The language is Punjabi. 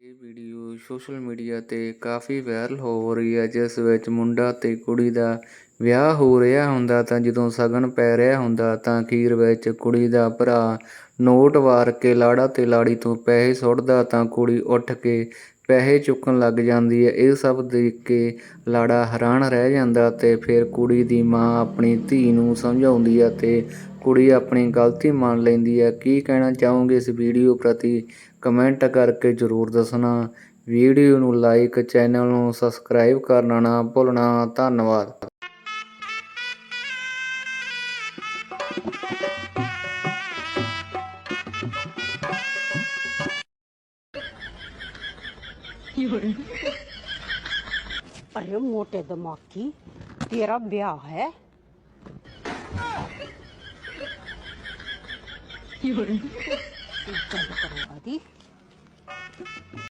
ਇਹ ਵੀਡੀਓ ਸੋਸ਼ਲ ਮੀਡੀਆ ਤੇ ਕਾਫੀ ਵਾਇਰਲ ਹੋ ਰਹੀ ਹੈ, ਜਿਸ ਵਿੱਚ ਮੁੰਡਾ ਤੇ ਕੁੜੀ ਦਾ ਵਿਆਹ ਹੋ ਰਿਹਾ ਹੁੰਦਾ ਤਾਂ ਜਦੋਂ ਸ਼ਗਨ ਪੈ ਰਿਹਾ ਹੁੰਦਾ ਤਾਂ ਅਖੀਰ ਵਿੱਚ ਕੁੜੀ ਦਾ ਭਰਾ ਨੋਟ ਵਾਰ ਕੇ ਲਾੜਾ ਤੇ ਲਾੜੀ ਤੋਂ ਪੈਸੇ ਸੁੱਟਦਾ ਤਾਂ ਕੁੜੀ ਉੱਠ ਕੇ ਪੈਸੇ ਚੁੱਕਣ ਲੱਗ ਜਾਂਦੀ ਹੈ। ਇਹ ਸਭ ਦੇਖ ਕੇ ਲਾੜਾ ਹੈਰਾਨ ਰਹਿ ਜਾਂਦਾ ਤੇ ਫਿਰ ਕੁੜੀ ਦੀ ਮਾਂ ਆਪਣੀ ਧੀ ਨੂੰ ਸਮਝਾਉਂਦੀ ਹੈ ਤੇ ਕੁੜੀ ਆਪਣੀ ਗਲਤੀ ਮੰਨ ਲੈਂਦੀ ਹੈ ਕੀ ਕਹਿਣਾ ਚਾਹੋਗੇ ਇਸ ਵੀਡੀਓ ਪ੍ਰਤੀ ਕਮੈਂਟ ਕਰਕੇ ਜ਼ਰੂਰ ਦੱਸਣਾ ਵੀਡੀਓ ਨੂੰ ਲਾਈਕ ਚੈਨਲ ਨੂੰ ਸਬਸਕ੍ਰਾਈਬ ਕਰਨਾ ਨਾ ਭੁੱਲਣਾ ਧੰਨਵਾਦ अरे मोटे दिमाग की तेरा ब्याह है Yun. Ito, ito, ito,